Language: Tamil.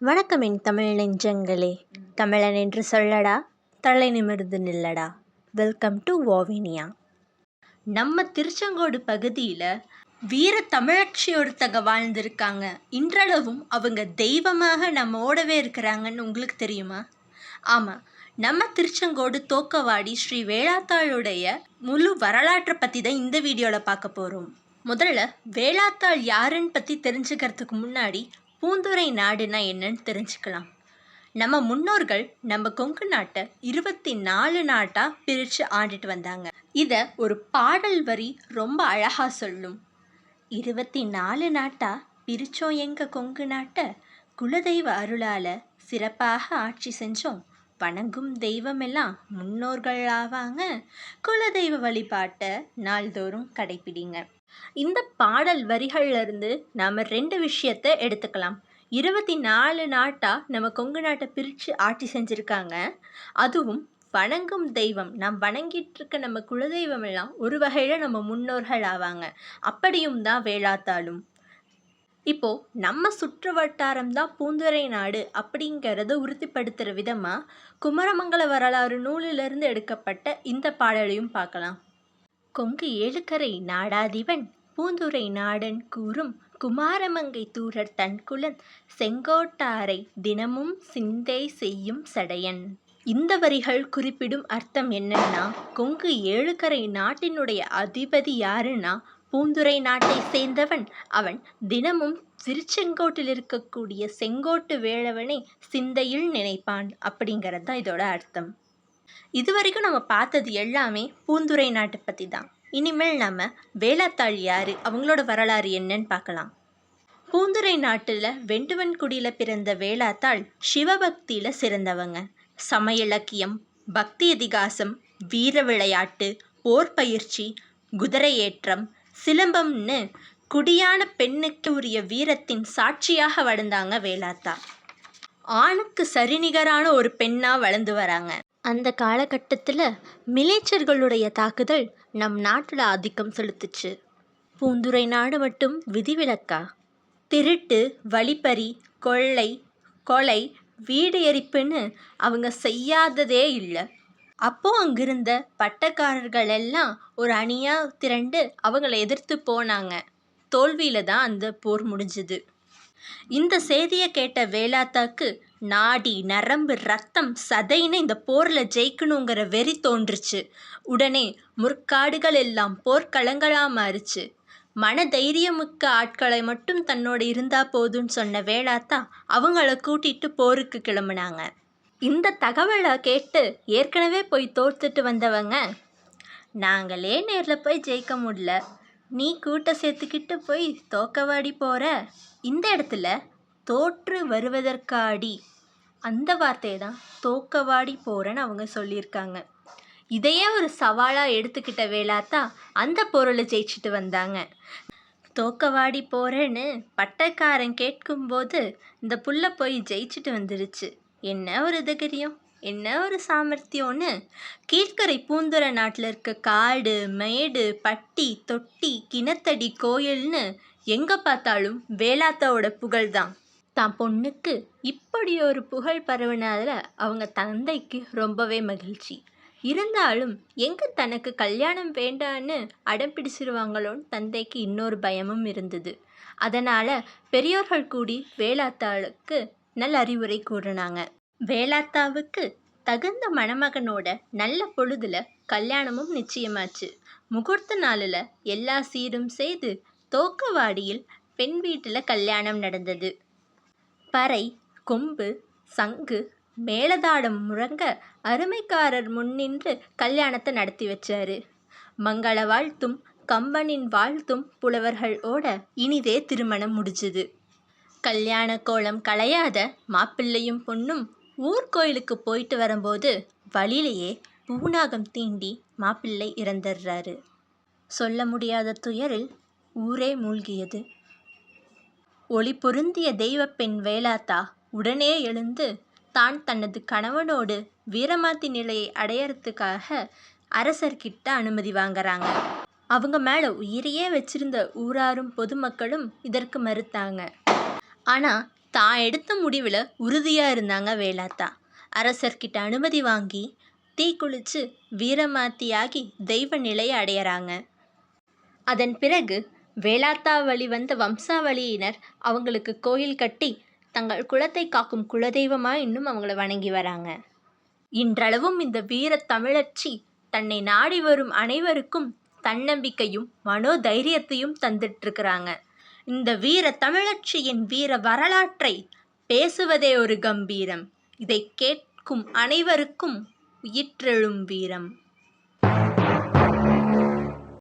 வணக்கம் என் தமிழ் நெஞ்சங்களே. தமிழன் என்று சொல்லடா தலை நிமிர்ந்து நில்லடா. வெல்கம் டு ஓவினியா நம்ம திருச்செங்கோடு பகுதியில் வீர தமிழச்சி ஒருத்தங்க வாழ்ந்திருக்காங்க. இன்றளவும் அவங்க தெய்வமாக நம்மோடவே இருக்கிறாங்கன்னு உங்களுக்கு தெரியுமா? ஆமாம் நம்ம திருச்செங்கோடு தோக்கவாடி ஸ்ரீ வேளாத்தாளுடைய முழு வரலாற்றை பற்றி தான் இந்த வீடியோவில் பார்க்க போகிறோம் முதல்ல வேளாத்தாள் யாருன்னு பற்றி தெரிஞ்சுக்கிறதுக்கு முன்னாடி பூந்துரை நாடுனா என்னன்னு தெரிஞ்சுக்கலாம். நம்ம முன்னோர்கள் நம்ம கொங்கு நாட்டை இருபத்தி நாலு நாட்டாக பிரித்து ஆண்டுட்டு வந்தாங்க. இதை ஒரு பாடல் வரி ரொம்ப அழகாக சொல்லும். இருபத்தி நாலு நாட்டா பிரிச்சோம் எங்கள் கொங்கு நாட்டை? குலதெய்வ அருளால் சிறப்பாக ஆட்சி செஞ்சோம். வணங்கும் தெய்வமெல்லாம் முன்னோர்கள் ஆவாங்க குலதெய்வ வழிபாட்டை நாள்தோறும் கடைப்பிடிங்க இந்த பாடல் வரிகள்லேருந்து நாம் ரெண்டு விஷயத்தை எடுத்துக்கலாம். இருபத்தி நாலு நாட்டாக நம்ம கொங்கு நாட்டை பிரித்து ஆட்சி செஞ்சுருக்காங்க. அதுவும் வணங்கும் தெய்வம். நாம் வணங்கிட்டு இருக்க நம்ம குலதெய்வம் எல்லாம் ஒரு வகையில் நம்ம முன்னோர்கள் ஆவாங்க அப்படியும் தான் வேளாத்தாளும். இப்போது நம்ம சுற்று வட்டாரம் தான் பூந்துரை நாடு அப்படிங்கிறத உறுதிப்படுத்துகிற விதமாக குமரமங்கல வரலாறு நூலிலிருந்து எடுக்கப்பட்ட இந்த பாடலையும் பார்க்கலாம். கொங்கு ஏழுக்கரை நாடாதிவன் பூந்துரை நாடன் கூறும் குமாரமங்கை தூரர் தன்குலன் செங்கோட்டாரை தினமும் சிந்தை செய்யும் சடையன். இந்த வரிகள் குறிப்பிடும் அர்த்தம் என்னன்னா கொங்கு ஏழுக்கரை நாட்டினுடைய அதிபதி யாருன்னா பூந்துரை நாட்டை சேர்ந்தவன். அவன் தினமும் திருச்செங்கோட்டில் இருக்கக்கூடிய செங்கோட்டு வேளவனை சிந்தையில் நினைப்பான் அப்படிங்கிறது தான் இதோட அர்த்தம். இது வரைக்கும் நம்ம பார்த்தது எல்லாமே பூந்துரை நாட்டை பற்றி தான் இனிமேல் நம்ம வேளாத்தாள் யார் அவங்களோட வரலாறு என்னன்னு பார்க்கலாம். பூந்துரை நாட்டில் வெண்டுவன்குடியில் பிறந்த வேளாத்தாள் சிவபக்தியில் சிறந்தவங்க. சமயிலக்கியம் பக்தி இதிகாசம் வீர விளையாட்டு போர் பயிற்சி குதிரை ஏற்றம் சிலம்பம்னு குடியான பெண்ணுக்கு உரிய வீரத்தின் சாட்சியாக வளர்ந்தாங்க வேலாத்தா. ஆணுக்கு சரிநிகரான ஒரு பெண்ணாக வளர்ந்து வராங்க. அந்த காலகட்டத்தில் மிலேச்சர்களுடைய தாக்குதல் நம் நாட்டில் ஆதிக்கம் செலுத்துச்சு. பூந்துரை நாடு மட்டும் விதிவிலக்கா திருட்டு வழிப்பறி கொள்ளை கொலை வீடு எரிப்புன்னு அவங்க செய்யாததே இல்லை. அப்போ அங்கிருந்த பட்டக்காரர்கள் எல்லாம் ஒரு அணியாக திரண்டு அவங்கள எதிர்த்து போனாங்க. தோல்வியில தான் அந்த போர் முடிஞ்சுது. இந்த செய்தியை கேட்ட வேலாத்தாக்கு நாடி நரம்பு ரத்தம் சதைன்னு இந்த போரில் ஜெயிக்கணுங்கிற வெறி தோன்றுச்சு. உடனே முற்காடுகள் எல்லாம் போர்க்களங்களாக மாறுச்சு. மன தைரியமிக்க ஆட்களை மட்டும் தன்னோட இருந்தா போதும்னு சொன்ன வேளாத்தா அவங்கள கூட்டிட்டு போருக்கு கிளம்புனாங்க. இந்த தகவலை கேட்டு ஏற்கனவே போய் தோர்த்துட்டு வந்தவங்க நாங்களே நேரில் போய் ஜெயிக்க முடியல. நீ கூட்ட சேர்த்துக்கிட்டு போய் தோக்கவாடி போகிற இந்த இடத்துல தோற்று வருவதற்காடி. அந்த வார்த்தையை தான் தோக்கவாடி போகிறேன்னு அவங்க சொல்லியிருக்காங்க. இதையே ஒரு சவாலாக எடுத்துக்கிட்ட வேளாத்தான் அந்த பொருளை ஜெயிச்சுட்டு வந்தாங்க. தோக்கவாடி போகிறேன்னு பட்டக்காரன் கேட்கும்போது இந்த புள்ள போய் ஜெயிச்சுட்டு வந்துருச்சு. என்ன ஒரு தைரியம் என்ன ஒரு சாமர்த்தியம்னு? கீழ்கரை பூந்துர நாட்டில் இருக்க காடு மேடு பட்டி தொட்டி கிணத்தடி கோயில்னு எங்கே பார்த்தாலும் வேளாத்தாவோட புகழ் தான் தான் பொண்ணுக்கு இப்படி ஒரு புகழ் பரவுனால அவங்க தந்தைக்கு ரொம்பவே மகிழ்ச்சி. இருந்தாலும் எங்கே தனக்கு கல்யாணம் வேண்டான்னு அடம் பிடிச்சிருவாங்களோன்னு தந்தைக்கு இன்னொரு பயமும் இருந்தது. அதனால் பெரியோர்கள் கூடி வேளாத்தாளுக்கு நல் அறிவுரை கூறினாங்க. வேலாத்தாவுக்கு தகுந்த மணமகனோட நல்ல பொழுதுல கல்யாணமும் நிச்சயமாச்சு. முகூர்த்த நாளில் எல்லா சீரும் செய்து தோக்கவாடியில் பெண் வீட்டில் கல்யாணம் நடந்தது. பறை கொம்பு சங்கு மேலதாடம் முழங்க அருமைக்காரர் முன்னின்று கல்யாணத்தை நடத்தி வச்சாரு. மங்கள வாழ்த்தும் கம்பனின் வாழ்த்தும் புலவர்கள் ஓட இனிதே திருமணம் முடிஞ்சுது. கல்யாண கோலம் களையாத மாப்பிள்ளையும் பொண்ணும் ஊர்கோயிலுக்கு போயிட்டு வரும்போது வழியிலேயே பூநாகம் தீண்டி மாப்பிள்ளை இறந்துடுறாரு சொல்ல முடியாத துயரில் ஊரே மூழ்கியது. ஒளி பொருந்திய தெய்வப்பெண் வேலாத்தா உடனே எழுந்து தான் தனது கணவனோடு வீரமாத்தி நிலையை அடையறதுக்காக அரசர்கிட்ட அனுமதி வாங்குறாங்க. அவங்க மேலே உயிரையே வச்சிருந்த ஊராரும் பொதுமக்களும் இதற்கு மறுத்தாங்க. ஆனால் தான் எடுத்த முடிவில் உறுதியாக இருந்தாங்க வேலாத்தா. அரசர்கிட்ட அனுமதி வாங்கி தீ குளிச்சு வீரமாத்தியாகி தெய்வ நிலையை அடையிறாங்க. அதன் பிறகு வேலாத்தா வழி வந்த வம்சாவளியினர் அவங்களுக்கு கோயில் கட்டி தங்கள் குலத்தை காக்கும் குலதெய்வமாக இன்னும் அவங்கள வணங்கி வராங்க. இன்றளவும் இந்த வீர தமிழச்சி தன்னை நாடி வரும் அனைவருக்கும் தன்னம்பிக்கையும் மனோதைரியத்தையும் தந்துட்டுருக்குறாங்க. இந்த வீர தமிழச்சியின் வீர வரலாற்றை பேசுவதே ஒரு கம்பீரம். இதை கேட்கும் அனைவருக்கும் உயிற்றெழும் வீரம்.